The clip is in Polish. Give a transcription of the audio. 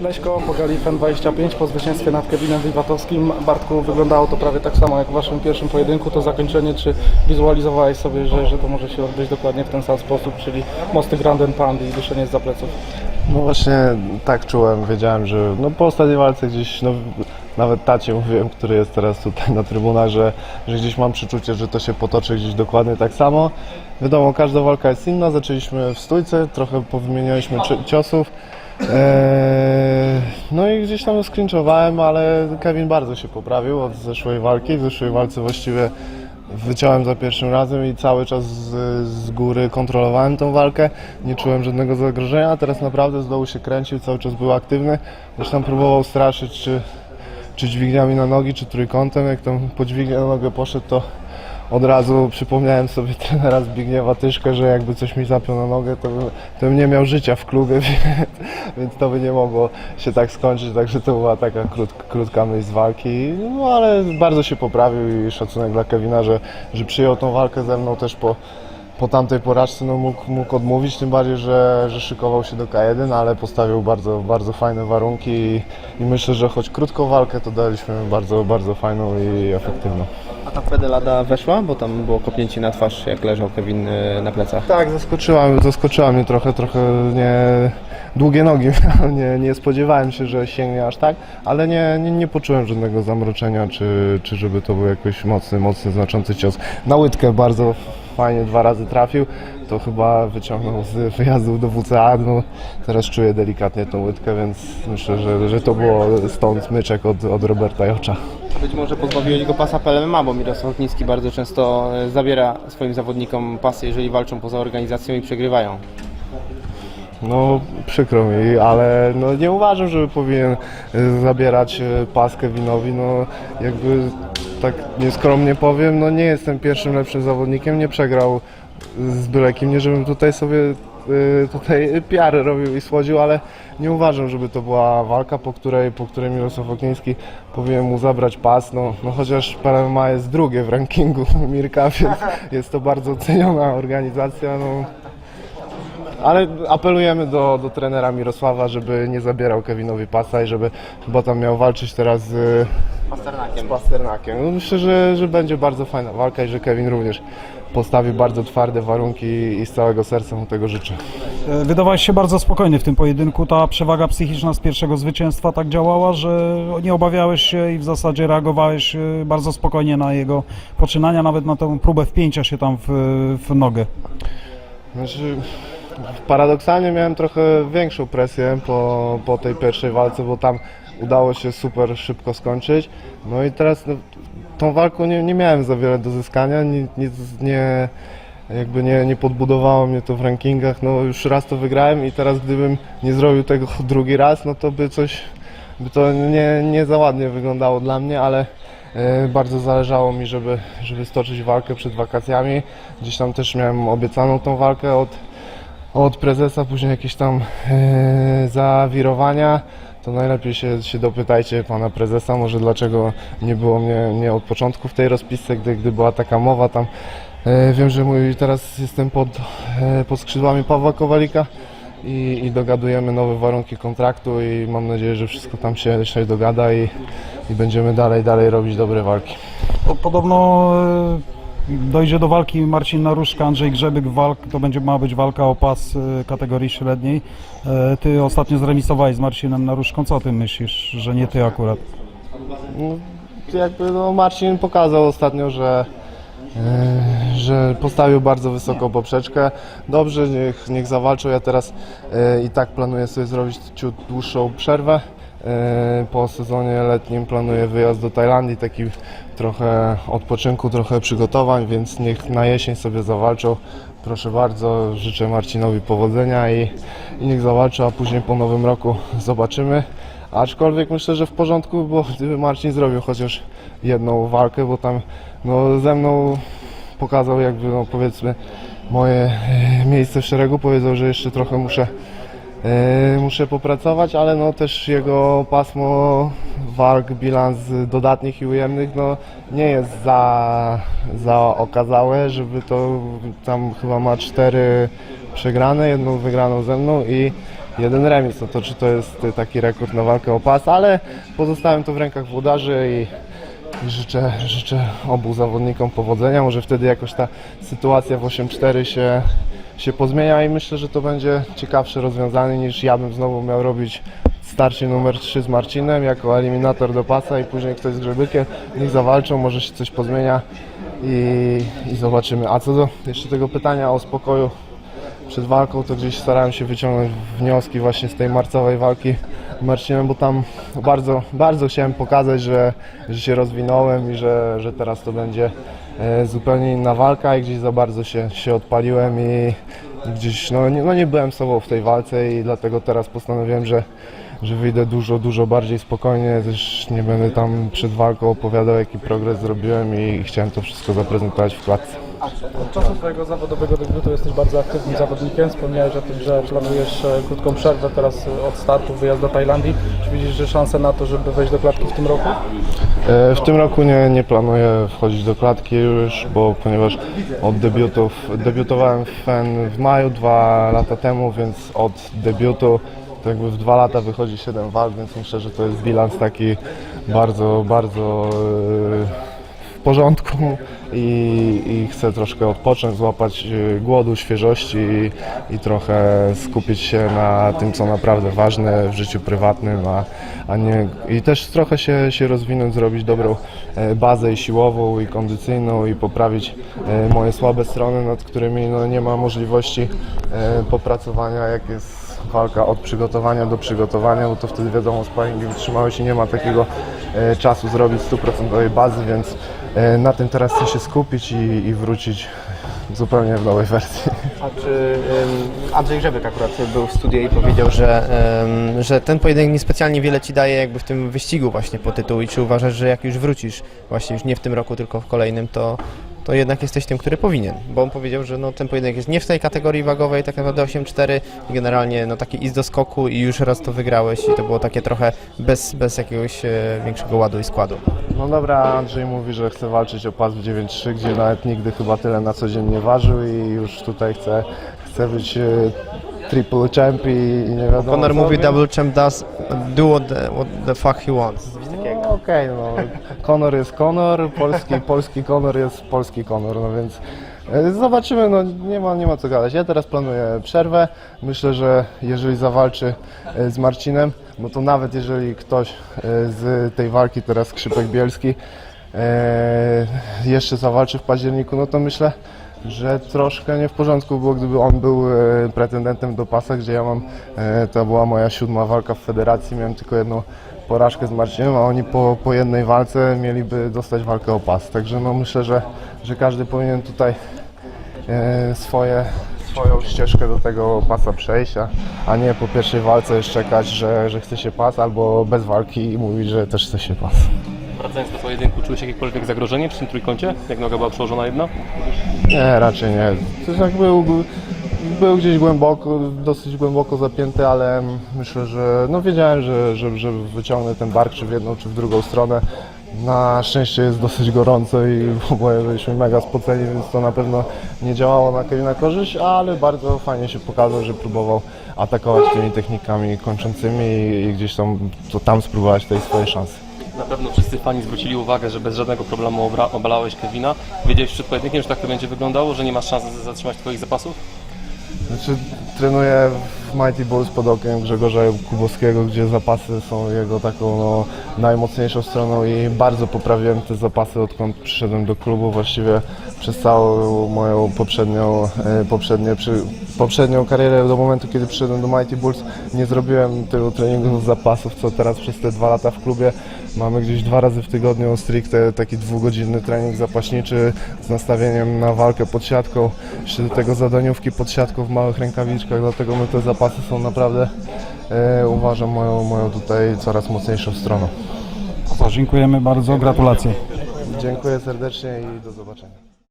Leśko, Pogali FEN25 po zwycięstwie nad Kevinem Wiwatowskim. Bartku, wyglądało to prawie tak samo jak w waszym pierwszym pojedynku. To zakończenie, czy wizualizowałeś sobie, że, że to może się odbyć dokładnie w ten sam sposób, czyli mosty Grand and Pound i duszenie za pleców? No właśnie tak czułem, wiedziałem, że no po ostatniej walce gdzieś, no nawet tacie mówiłem, który jest teraz tutaj na trybunach, że, że gdzieś mam przeczucie, że to się potoczy gdzieś dokładnie tak samo. Wiadomo, każda walka jest inna, zaczęliśmy w stójce, trochę powymienialiśmy ci- ciosów. Eee, no i gdzieś tam sklinczowałem, ale Kevin bardzo się poprawił od zeszłej walki. W zeszłej walce właściwie Wyciąłem za pierwszym razem i cały czas z, z góry kontrolowałem tą walkę. Nie czułem żadnego zagrożenia, a teraz naprawdę z dołu się kręcił, cały czas był aktywny. Tam próbował straszyć, czy, czy dźwigniami na nogi, czy trójkątem. Jak tam po dźwignię na nogę poszedł, to od razu przypomniałem sobie trenera Zbigniewa Tyszkę, że jakby coś mi zapiął na nogę, to, bym- to bym nie miał życia w klubie, więc, więc to by nie mogło się tak skończyć, także to była taka krót, krótka myśl z walki, no ale bardzo się poprawił i szacunek dla Kevina, że, że przyjął tą walkę ze mną też po, po tamtej porażce, no mógł, mógł odmówić, tym bardziej, że, że szykował się do K1, ale postawił bardzo, bardzo fajne warunki i, i myślę, że choć krótką walkę, to daliśmy bardzo, bardzo fajną i efektywną. A ta pedalada weszła, bo tam było kopnięcie na twarz, jak leżał Kevin y, na plecach. Tak, zaskoczyła, zaskoczyła mnie trochę, trochę nie, długie nogi nie, nie spodziewałem się, że sięgnie aż tak, ale nie, nie, nie poczułem żadnego zamroczenia, czy, czy żeby to był jakiś mocny, mocny, znaczący cios. Na łydkę bardzo fajnie dwa razy trafił, to chyba wyciągnął z wyjazdu do WCA, no teraz czuję delikatnie tą łydkę, więc myślę, że, że to było stąd myczek od, od Roberta Jocza. Być może pozbawiłeś go pasa PLMA, bo Mirosław Niski bardzo często y, zabiera swoim zawodnikom pasy, jeżeli walczą poza organizacją i przegrywają. No przykro mi, ale no, nie uważam, żeby powinien y, zabierać y, pas Kevinowi. No jakby tak nieskromnie powiem, no nie jestem pierwszym lepszym zawodnikiem, nie przegrał z byle kim, nie żebym tutaj sobie y, tutaj PR robił i słodził, ale nie uważam, żeby to była walka, po której, po której Mirosław Oknieński powinien mu zabrać pas, no, no chociaż PLMA jest drugie w rankingu Mirka, więc jest to bardzo ceniona organizacja, no. Ale apelujemy do, do trenera Mirosława, żeby nie zabierał Kevinowi pasa i żeby chyba tam miał walczyć teraz z, Pasternakiem. z Pasternakiem. No myślę, że, że będzie bardzo fajna walka i że Kevin również postawi bardzo twarde warunki i z całego serca mu tego życzę. E, Wydawałeś się bardzo spokojny w tym pojedynku. Ta przewaga psychiczna z pierwszego zwycięstwa tak działała, że nie obawiałeś się i w zasadzie reagowałeś e, bardzo spokojnie na jego poczynania, nawet na tę próbę wpięcia się tam w, w nogę. Znaczy, paradoksalnie miałem trochę większą presję po, po tej pierwszej walce, bo tam udało się super szybko skończyć. No i teraz no, tą walką nie, nie miałem za wiele do zyskania, nie, nie, nie, jakby nie, nie podbudowało mnie to w rankingach. No już raz to wygrałem i teraz gdybym nie zrobił tego drugi raz, no to by coś, by to nie, nie za ładnie wyglądało dla mnie, ale e, bardzo zależało mi, żeby, żeby stoczyć walkę przed wakacjami. Gdzieś tam też miałem obiecaną tą walkę od, od prezesa, później jakieś tam e, zawirowania. To najlepiej się, się dopytajcie pana prezesa, może dlaczego nie było mnie, mnie od początku w tej rozpisce, gdy, gdy była taka mowa tam. E, wiem, że mój, teraz jestem pod, e, pod skrzydłami Pawła Kowalika i, i dogadujemy nowe warunki kontraktu i mam nadzieję, że wszystko tam się, się dogada i, i będziemy dalej, dalej robić dobre walki. Po- Podobno dojdzie do walki Marcin Naruszka, Andrzej Grzebyk. Walk, to będzie ma być walka o pas e, kategorii średniej. E, Ty ostatnio zremisowałeś z Marcinem Naruszką. Co o tym myślisz, że nie ty akurat? No, jakby no Marcin pokazał ostatnio, że, e, że postawił bardzo wysoką poprzeczkę. Dobrze, niech, niech zawalczył. Ja teraz i tak planuję sobie zrobić ciut dłuższą przerwę. Po sezonie letnim planuję wyjazd do Tajlandii, taki trochę odpoczynku, trochę przygotowań, więc niech na jesień sobie zawalczą. Proszę bardzo, życzę Marcinowi powodzenia i, i niech zawalczy, a później po nowym roku zobaczymy. Aczkolwiek myślę, że w porządku, bo gdyby Marcin zrobił chociaż jedną walkę, bo tam no, ze mną pokazał jakby no, powiedzmy moje e, miejsce w szeregu, powiedział, że jeszcze trochę muszę, muszę popracować, ale no też jego pasmo walk, bilans dodatnich i ujemnych no, nie jest za, za okazałe, żeby to tam chyba ma cztery przegrane, jedną wygraną ze mną i jeden remis. No to czy to jest taki rekord na walkę o pas, ale pozostawiam to w rękach włodarzy i życzę, życzę obu zawodnikom powodzenia. Może wtedy jakoś ta sytuacja w 8-4 się, się pozmienia i myślę, że to będzie ciekawsze rozwiązanie niż ja bym znowu miał robić starcie numer 3 z Marcinem jako eliminator do pasa i później ktoś z Grzebykiem. Niech zawalczą, może się coś pozmienia i, i zobaczymy. A co do jeszcze tego pytania o spokoju przed walką, to gdzieś starałem się wyciągnąć wnioski właśnie z tej marcowej walki z Marcinem, bo tam bardzo, bardzo chciałem pokazać, że, że się rozwinąłem i że, że teraz to będzie zupełnie inna walka i gdzieś za bardzo się, się odpaliłem i gdzieś no nie, no nie byłem sobą w tej walce i dlatego teraz postanowiłem, że, że wyjdę dużo, dużo bardziej spokojnie, też nie będę tam przed walką opowiadał jaki progres zrobiłem i chciałem to wszystko zaprezentować w klatce. Od czasu Twojego zawodowego debiutu jesteś bardzo aktywnym zawodnikiem. Wspomniałeś o tym, że planujesz e, krótką przerwę teraz e, od startu, wyjazd do Tajlandii. Czy widzisz, że szanse na to, żeby wejść do klatki w tym roku? E, W tym roku nie, nie planuję wchodzić do klatki już, bo ponieważ od debiutów, debiutowałem w FEN w maju dwa lata temu, więc od debiutu to jakby w dwa lata wychodzi 7 walk, więc myślę, że to jest bilans taki bardzo, bardzo porządku i, i chcę troszkę odpocząć, złapać e, głodu, świeżości i, i trochę skupić się na tym, co naprawdę ważne w życiu prywatnym, a, a nie i też trochę się, się rozwinąć, zrobić dobrą e, bazę siłową i kondycyjną i poprawić e, moje słabe strony, nad którymi no, nie ma możliwości popracowania, jak jest walka od przygotowania do przygotowania, bo to wtedy wiadomo, sparingiem wytrzymałeś i nie ma takiego czasu zrobić stuprocentowej bazy, więc na tym teraz chcę się skupić i, i wrócić zupełnie w nowej wersji. A czy ym, Andrzej Grzebyk akurat był w studiu i powiedział, że, ym, że ten pojedynek niespecjalnie wiele Ci daje jakby w tym wyścigu właśnie po tytuł i czy uważasz, że jak już wrócisz właśnie już nie w tym roku, tylko w kolejnym, to, to jednak jesteś tym, który powinien, bo on powiedział, że no, ten pojedynek jest nie w tej kategorii wagowej, tak naprawdę 8-4 i generalnie no, taki iz do skoku i już raz to wygrałeś i to było takie trochę bez, bez jakiegoś e, większego ładu i składu. No dobra, Andrzej mówi, że chce walczyć o pas w 9-3, gdzie nawet nigdy chyba tyle na co dzień nie ważył i już tutaj chce, chce być e, triple champ i, i nie wiadomo Conor co, mówi więc- double champ does do what the, what the fuck he wants. No okej, no. Conor jest Conor, polski, polski Conor jest polski Conor, no więc e, zobaczymy, no nie ma, nie ma co gadać. Ja teraz planuję przerwę. Myślę, że jeżeli zawalczy e, z Marcinem, no to nawet jeżeli ktoś e, z tej walki, teraz Skrzypek Bielski, jeszcze zawalczy w październiku, no to myślę, że troszkę nie w porządku było, gdyby on był pretendentem do pasa, gdzie ja mam, to była moja siódma walka w federacji, miałem tylko jedną porażkę z Marcinem, a oni po, po jednej walce mieliby dostać walkę o pas. Także no myślę, że, że każdy powinien tutaj e, swoje, swoją ścieżkę do tego pasa przejść, a, a nie po pierwszej walce już czekać, że, że chce się pas, albo bez walki i mówić, że też chce się pas. Wracając do pojedynku, czułeś jakiekolwiek zagrożenie przy tym trójkącie? Jak noga była przełożona jedna? Nie, raczej nie. To tak był, był gdzieś głęboko, dosyć głęboko zapięty, ale myślę, że no wiedziałem, że, że, że wyciągnę ten bark czy w jedną, czy w drugą stronę. Na szczęście jest dosyć gorąco i oboje byliśmy mega spoceni, więc to na pewno nie działało na Kevina korzyść, ale bardzo fajnie się pokazał, że próbował atakować tymi technikami kończącymi i, gdzieś tam, to tam spróbować tej swojej szansy. Na pewno wszyscy fani zwrócili uwagę, że bez żadnego problemu obalałeś Kevina. Wiedziałeś przed pojedynkiem, że tak to będzie wyglądało, że nie masz szans z- zatrzymać Twoich zapasów? Znaczy, trenuję w Mighty Bulls pod okiem Grzegorza Kubowskiego, gdzie zapasy są jego taką no, najmocniejszą stroną i bardzo poprawiłem te zapasy odkąd przyszedłem do klubu. Właściwie przez całą moją poprzednią, e, poprzednie, przy, poprzednią karierę do momentu, kiedy przyszedłem do Mighty Bulls nie zrobiłem tylu treningów z zapasów, co teraz przez te dwa lata w klubie. Mamy gdzieś dwa razy w tygodniu stricte taki dwugodzinny trening zapaśniczy z nastawieniem na walkę pod siatką. Jeszcze do tego zadaniówki pod siatką w małych rękawiczkach, dlatego my te zapasy są naprawdę, e, uważam, moją, moją tutaj coraz mocniejszą stroną. Co, dziękujemy bardzo, gratulacje. Dziękuję serdecznie i do zobaczenia.